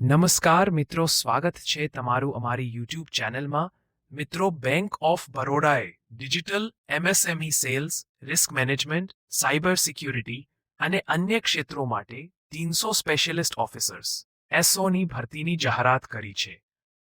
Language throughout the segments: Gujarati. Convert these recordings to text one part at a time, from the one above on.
નમસ્કાર મિત્રો, સ્વાગત છે તમારું અમારી યુટ્યુબ ચેનલમાં. મિત્રો bank of બરોડાએ digital MSME sales risk management cyber security અને અન્ય ક્ષેત્રો માટે તીનસો સ્પેશિયલિસ્ટ ઓફિસર્સ એસઓની ભરતીની જાહેરાત કરી છે.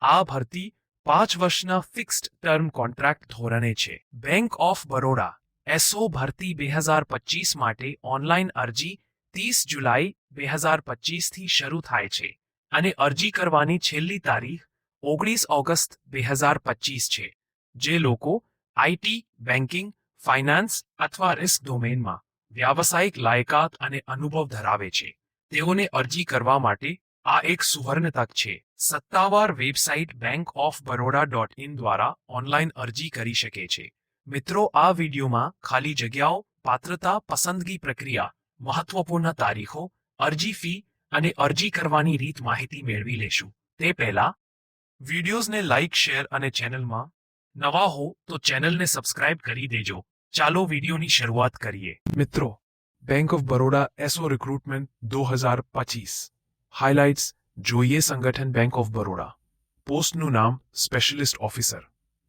આ ભરતી પાંચ વર્ષના ફિક્સ્ડ ટર્મ કોન્ટ્રાક્ટ ધોરણે છે. બેંક ઓફ બરોડા એસઓ ભરતી બે હજાર પચીસ માટે ઓનલાઈન અરજી ત્રીસ જુલાઈ બે હજાર પચીસથી શરૂ થાય છે. અને અરજી કરવાની છેલ્લી તારીખ ઓગણીસ ઓગસ્ટ બે હજાર પચીસ છે, જે લોકો આઈટી બેન્કિંગ ફાઇનાન્સ અથવા રિસ્ક ડોમેનમાં વ્યાવસાયિક લાયકાત અને અનુભવ ધરાવે છે. તેઓને અરજી કરવા માટે આ એક સુવર્ણ તક છે. સત્તાવાર website bank of Baroda dot in દ્વારા ઓનલાઈન અરજી કરી શકે છે. મિત્રો, આ વિડીયોમાં ખાલી જગ્યાઓ, પાત્રતા, પસંદગી પ્રક્રિયા, મહત્વપૂર્ણ તારીખો, અરજી ફી અને અરજી કરવાની રીત માહિતી મેળવી લેશું. તે પહેલા, વિડીયોઝને લાઇક શેર અને ચેનલમાં નવા હો તો ચેનલને સબસ્ક્રાઇબ કરી દેજો. ચાલો વિડીયોની શરૂઆત કરીએ. મિત્રો bank of Baroda SO recruitment દો હજાર પચીસ. હાઇલાઇટ્સ જોઈએ સંગઠન બેંક ઓફ બરોડા પોસ્ટનું નામ સ્પેશિયલિસ્ટ ઓફિસર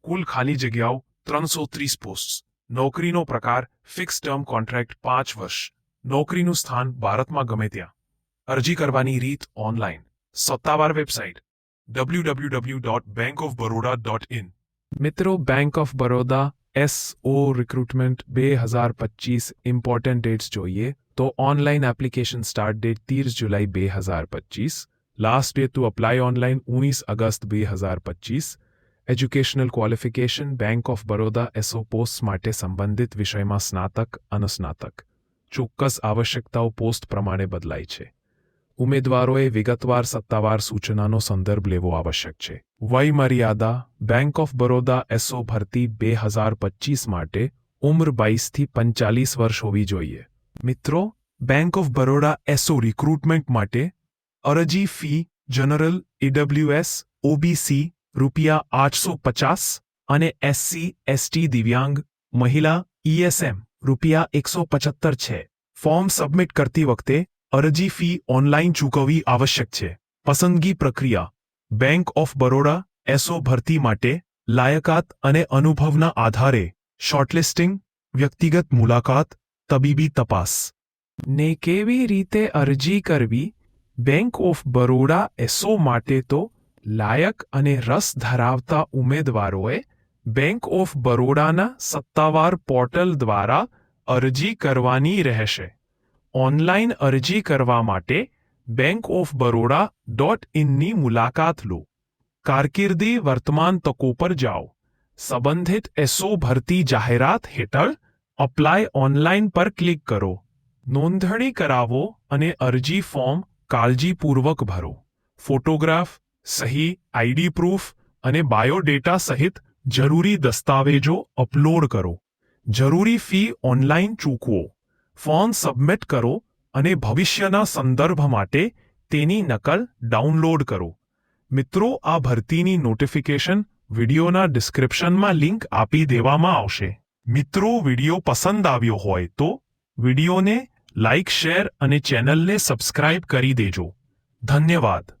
કુલ ખાલી જગ્યાઓ, ત્રણસો ત્રીસ પોસ્ટ નોકરીનો પ્રકાર ફિક્સ ટર્મ કોન્ટ્રાક્ટ પાંચ વર્ષ. નોકરીનું સ્થાન ભારતમાં ગમે ત્યાં. અરજી કરવાની રીત ઓનલાઈન સત્તાવાર website W W W dot bank of Baroda dot in મિત્રો bank of Baroda S O recruitment બે હજાર પચીસ ઇમ્પોર્ટન્ટ ડેટ્સ જોઈએ તો ઓનલાઈન એપ્લિકેશન સ્ટાર્ટ ડેટ ત્રીસ જુલાઈ બે હજાર પચીસ last date to apply online ઉણીસ અગસ્ત બે હજાર પચીસ educational qualification bank of Baroda SO post માટે સંબંધિત વિષયમાં સ્નાતક અનુસ્નાતક ચોક્કસ આવશ્યકતાઓ પોસ્ટ પ્રમાણે બદલાય છે ઉમેદવારોએ વિગતવાર સત્તાવાર સૂચનાનો સંદર્ભ લેવો આવશ્યક છે. વય મર્યાદા બેંક ઓફ બરોડા એસઓ ભરતી બે હજાર પચીસ માટે ઉંમર બાવીસથી પંચાલીસ વર્ષ હોવી જોઈએ. મિત્રો bank of Baroda SO recruitment માટે અરજી ફી જનરલ ઈડબ્લ્યુએસ ઓબીસી રૂપિયા આઠસો પચાસ અને એસસી એસટી દિવ્યાંગ, મહિલા ઈએસએમ રૂપિયા એકસો પચહત્તર છે. ફોર્મ સબમિટ કરતી વખતે અરજી ફી ઓનલાઈન ચૂકવવી આવશ્યક છે. પસંદગી પ્રક્રિયા. બેંક ઓફ બરોડા એસઓ ભરતી માટે લાયકાત અને અનુભવના આધારે શોર્ટલિસ્ટિંગ, વ્યક્તિગત મુલાકાત, તબીબી તપાસ. ને કેવી રીતે અરજી કરવી? બેંક ઓફ બરોડા એસઓ માટે તો લાયક અને રસ ધરાવતા ઉમેદવારોએ બેંક ઓફ બરોડાના સત્તાવાર પોર્ટલ દ્વારા અરજી કરવાની રહેશે. ઓનલાઈન અરજી કરવા માટે બેંક ઓફ બરોડા ડોટ ઇનની મુલાકાત લો. કારકિર્દી વર્તમાન તકો પર જાઓ. સંબંધિત એસઓ ભરતી જાહેરાત હેઠળ અપ્લાય ઓનલાઈન પર ક્લિક કરો. નોંધણી કરાવો અને અરજી ફોર્મ કાળજીપૂર્વક ભરો. ફોટોગ્રાફ, સહી આઈડી પ્રૂફ અને બાયોડેટા સહિત જરૂરી દસ્તાવેજો અપલોડ કરો. જરૂરી ફી ઓનલાઈન ચૂકવો. ફોર્મ સબમિટ કરો અને ભવિષ્યના સંદર્ભ માટે તેની નકલ ડાઉનલોડ કરો. મિત્રો, આ ભરતીની નોટિફિકેશન વિડિયોના ડિસ્ક્રિપ્શનમાં લિંક આપી દેવામાં આવશે. મિત્રો, વીડિયો પસંદ આવ્યો હોય તો વિડિયોને લાઇક, શેર અને ચેનલને સબસ્ક્રાઇબ કરી દેજો. ધન્યવાદ.